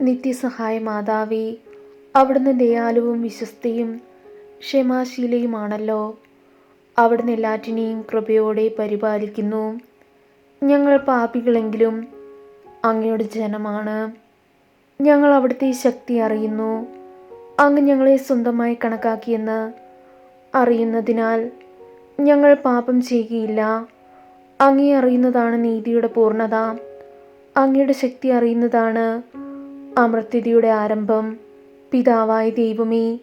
നിത്യസഹായ മാതാവേ അവിടുന്ന് ദയാലുവും വിശ്വസ്തയും ക്ഷമാശീലയുമാണല്ലോ. അവിടുന്ന് എല്ലാറ്റിനെയും കൃപയോടെ പരിപാലിക്കുന്നു. ഞങ്ങൾ പാപികളെങ്കിലും അങ്ങയുടെ ജനമാണ്. ഞങ്ങൾ അവിടുത്തെ ശക്തി അറിയുന്നു. അങ്ങ് ഞങ്ങളെ സ്വന്തമായി കണക്കാക്കിയെന്ന് അറിയുന്നതിനാൽ ഞങ്ങൾ പാപം ചെയ്യുകയില്ല. അങ്ങേ അറിയുന്നതാണ് നീതിയുടെ പൂർണത. അങ്ങയുടെ ശക്തി അറിയുന്നതാണ് അമർത്യതയുടെ ആരംഭം. പിതാവായ ദൈവമേ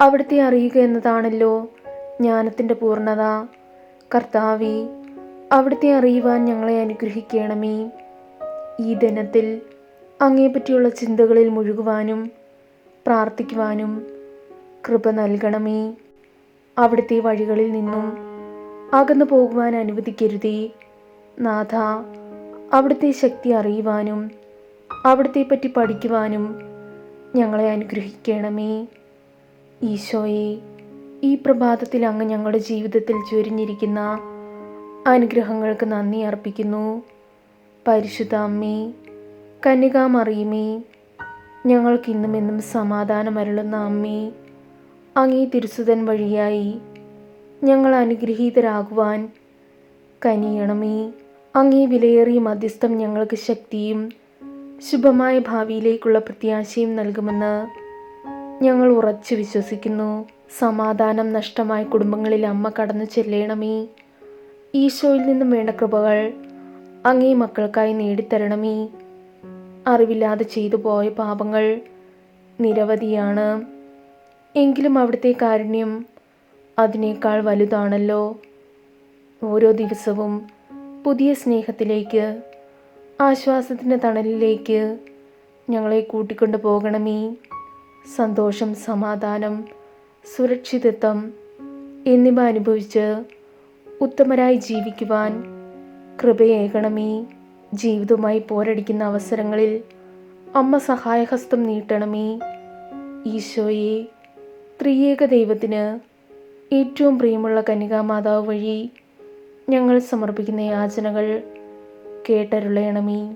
അവിടുത്തെ അറിയുക എന്നതാണല്ലോ ജ്ഞാനത്തിന്റെ പൂർണത. കർത്താവി അവിടുത്തെ അറിയുവാൻ ഞങ്ങളെ അനുഗ്രഹിക്കണമേ. ഈ ദിനത്തിൽ അങ്ങേപ്പറ്റിയുള്ള ചിന്തകളിൽ മുഴുകുവാനും പ്രാർത്ഥിക്കുവാനും കൃപ നൽകണമേ. അവിടുത്തെ വഴികളിൽ നിന്നും അകന്നു പോകുവാൻ അനുവദിക്കരുതേ. നാഥ അവിടുത്തെ ശക്തി അറിയുവാനും അവിടുത്തെ പറ്റി പഠിക്കുവാനും ഞങ്ങളെ അനുഗ്രഹിക്കണമേ. ഈശോയെ ഈ പ്രഭാതത്തിൽ അങ്ങ് ഞങ്ങളുടെ ജീവിതത്തിൽ ചൊരിഞ്ഞിരിക്കുന്ന അനുഗ്രഹങ്ങൾക്ക് നന്ദി അർപ്പിക്കുന്നു. പരിശുദ്ധ അമ്മേ കന്യകാമറിയുമേ ഞങ്ങൾക്ക് ഇന്നും എന്നും സമാധാനം അരുളുന്ന അമ്മേ അങ്ങേ തിരുസുതൻ വഴിയായി ഞങ്ങൾ അനുഗ്രഹീതരാകുവാൻ കനിയണമേ. അങ്ങേ വിലയേറിയ മധ്യസ്ഥം ഞങ്ങൾക്ക് ശക്തിയും ശുഭമായ ഭാവിയിലേക്കുള്ള പ്രത്യാശയും നൽകുമെന്ന് ഞങ്ങൾ ഉറച്ചു വിശ്വസിക്കുന്നു. സമാധാനം നഷ്ടമായ കുടുംബങ്ങളിൽ അമ്മ കടന്നു ചെല്ലണമേ. ഈശോയിൽ നിന്നും വേണ്ട കൃപകൾ അങ്ങേ മക്കൾക്കായി നേടിത്തരണമേ. അറിവില്ലാതെ ചെയ്തു പോയ പാപങ്ങൾ നിരവധിയാണ്. എങ്കിലും അവിടുത്തെ കാരുണ്യം അതിനേക്കാൾ വലുതാണല്ലോ. ഓരോ ദിവസവും പുതിയ സ്നേഹത്തിലേക്ക് ആശ്വാസത്തിന്റെ തണലിലേക്ക് ഞങ്ങളെ കൂട്ടിക്കൊണ്ടു പോകണമേ. സന്തോഷം സമാധാനം സുരക്ഷിതത്വം എന്നിവ അനുഭവിച്ച് ഉത്തമരായി ജീവിക്കുവാൻ കൃപയേകണമേ. ജീവിതവുമായി പോരടിക്കുന്ന അവസരങ്ങളിൽ അമ്മ സഹായഹസ്തം നീട്ടണമേ. ഈശോയെ ത്രിയേക ദൈവത്തിന് ഏറ്റവും പ്രിയമുള്ള കന്യകാമാതാവ് വഴി ഞങ്ങൾ സമർപ്പിക്കുന്ന യാചനകൾ കേട്ടരുളയണമേ.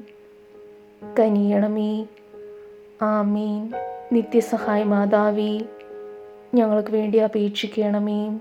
കനിയണമേ. ആമീൻ. നിത്യസഹായ മാതാവേ ഞങ്ങൾക്ക് വേണ്ടി അപേക്ഷിക്കണമേ.